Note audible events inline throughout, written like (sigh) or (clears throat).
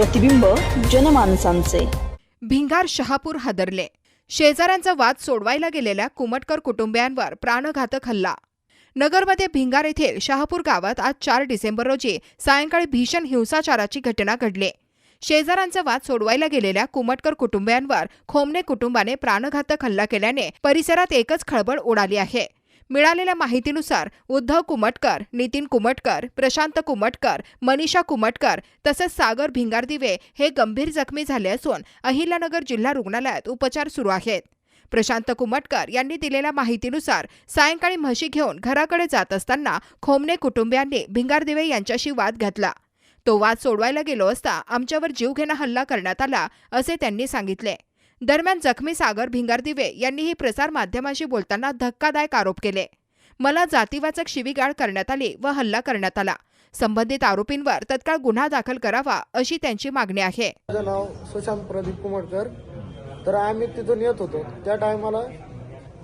प्रतिबिंब जनमानसांचे. भिंगार शहापूर हादरले. शेजाऱ्यांचा वाद सोडवायला गेलेल्या कुमटकर कुटुंबियांवर प्राणघातक हल्ला. नगरमध्ये भिंगार येथील शहापूर गावात आज चार डिसेंबर रोजी सायंकाळी भीषण हिंसाचाराची घटना घडली. शेजाऱ्यांचा वाद सोडवायला गेलेल्या कुमटकर कुटुंबियांवर खोमने कुटुंबाने प्राणघातक हल्ला केल्याने परिसरात एकच खळबळ उडाली आहे. मिळालेल्या माहितीनुसार उद्धव कुमटकर नितीन कुमटकर प्रशांत कुमटकर मनीषा कुमटकर तसेच सागर भिंगारदिवे हे गंभीर जखमी झाले असून अहिल्यानगर जिल्हा रुग्णालयात उपचार सुरू आहेत. प्रशांत कुमटकर यांनी दिलेल्या माहितीनुसार सायंकाळी म्हशी घेऊन घराकडे जात असताना खोमने कुटुंबियांनी भिंगारदिवे यांच्याशी वाद घातला. तो वाद सोडवायला गेलो असता आमच्यावर जीवघेणा हल्ला करण्यात आला असे त्यांनी सांगितले. दरम्यान जखमी सागर भिंगारदिवे यांनीही प्रसारमाध्यमांशी बोलताना धक्कादायक आरोप केले. मला जातीवाचक शिवीगाळ करण्यात आली व हल्ला करण्यात आला. संबंधित आरोपींवर तत्काळ गुन्हा दाखल करावा अशी त्यांची मागणी आहे. माझं नाव सुशांत प्रदीप कुमटकर तर आम्ही तिथून येत होतो. त्या टायमाला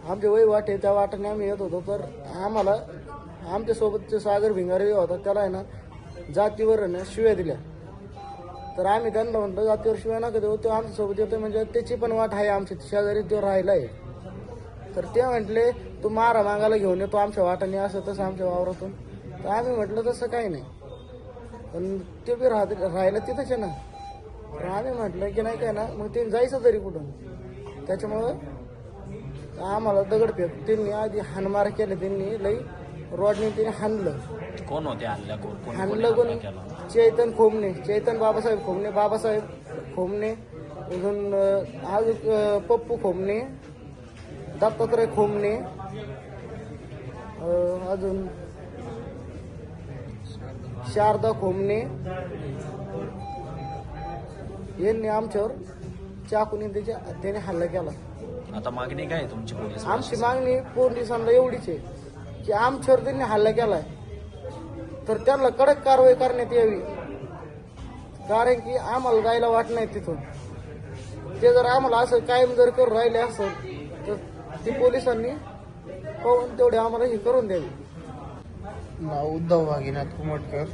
आमचे वय वाटे त्या वाटेने आम्ही येत होतो. तर आम्हाला आमच्यासोबतचे सागर भिंगारे होता त्याला आहे ना जातीवर ना शिव्या दिल्या. तर आम्ही त्यांना म्हणतो जातीवरशी वेळ नका देऊ तो आमच्यासोबत येतो म्हणजे त्याची पण वाट आहे आमच्या शेजारी तो राहिला आहे तर ते म्हटले तू मारा मागायला घेऊन येतो आमच्या वाटाने असं तसं आमच्या वावरातून. तर आम्ही म्हटलं तसं काही नाही. पण ते बी राहत राहिलं तिथंच आहे ना. तर आम्ही म्हटलं की नाही काय ना मग ते जायचं तरी कुठून? त्याच्यामुळं आम्हाला दगडफेक. त्यांनी आधी हानमार केले त्यांनी लई रॉडने त्यांनी हाणलं. कोण होते कोण कोणी- कोणी हाणलं कोण? हल्ला केला चैतन खोमणे. चैतन बाबासाहेब खोमणे. बाबासाहेब खोमणे. अजून अं, अं, पप्पू खोमणे. दत्तात्रय खोमणे. अं, अजून शारदा खोमणे. यांनी आमच्यावर चाकूने त्याच्या त्याने हल्ला केला. आता मागणी काय आहे तुमची पोलीस आमची मागणी पोलिसांना एवढीच आहे. की आमच्यावर त्यांनी हल्ला केलाय. तर त्यांना कडक कारवाई करण्यात यावी. कारण की आम्हाला जायला वाट नाही तिथून. ते जर आम्हाला असं कायम जर करून राहिले असेल तर ते पोलिसांनी पाहून तेवढे आम्हाला हे करून द्यावी. नाव उद्धव भागीनाथ कुमटकर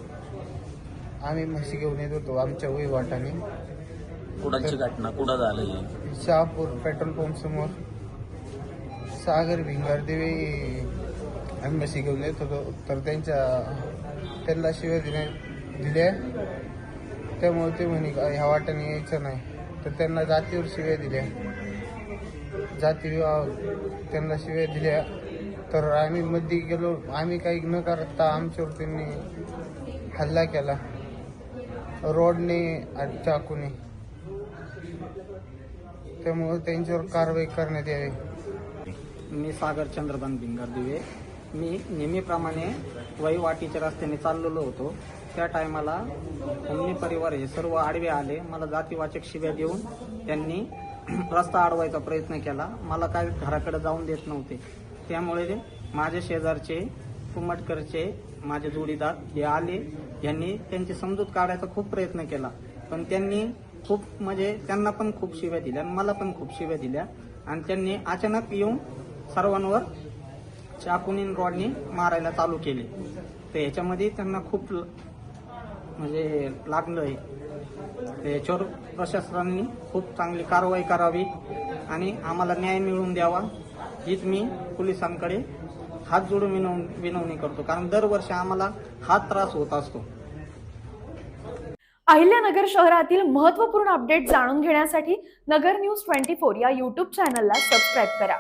आम्ही म्हशी घेऊन येत होतो आमच्या वहिवाटाने. कुडाची घटना कुठं झालं? शहापूर पेट्रोल पंप समोर सागर भिंगारदेवे आम्ही घेऊन येत होतो. तर त्यांच्या त्यांना शिव्या दिल्या दिल्या. त्यामुळे ते म्हणे का ह्या वाट्याने यायचं नाही. तर त्यांना जातीवर शिव्या दिल्या. जाती त्यांना शिव्या दिल्या. तर आम्ही मध्ये गेलो. आम्ही काही न करता आमच्यावर त्यांनी हल्ला केला. रोडने आणि चाकूने. त्यामुळे त्यांच्यावर कारवाई करण्यात यावी. मी सागर चंद्रकांत भिंगर दिवे. मी नेहमीप्रमाणे वहीवाटीच्या रस्त्याने चाललेलो होतो. त्या टायमाला ओमनी परिवार हे सर्व आडवे आले. मला जातीवाचक शिव्या देऊन त्यांनी (clears throat) रस्ता अडवायचा प्रयत्न केला. मला काय घराकडे जाऊन देत नव्हते. त्यामुळे माझे शेजारचे कुमटकरचे माझे जोडीदार हे आले. यांनी त्यांची समजूत काढायचा खूप प्रयत्न केला. पण त्यांनी खूप म्हणजे त्यांना पण खूप शिव्या दिल्या आणि मला पण खूप शिव्या दिल्या. आणि त्यांनी अचानक येऊन सर्वांवर चाकूनी रॉडनी मारायला चालू केले. तर ह्याच्यामध्ये त्यांना खूप ल- म्हणजे लागलं आहे याच्यावर प्रशासनाने खूप चांगली कारवाई करावी आणि आम्हाला न्याय मिळवून द्यावा हीच मी पोलिसांकडे हात जोडून विनव विनवणी करतो. कारण दरवर्षी आम्हाला हा त्रास होत असतो. अहिल्यानगर शहरातील महत्त्वपूर्ण अपडेट जाणून घेण्यासाठी नगर न्यूज ट्वेंटी फोर या यूट्यूब चॅनलला सबस्क्राईब करा.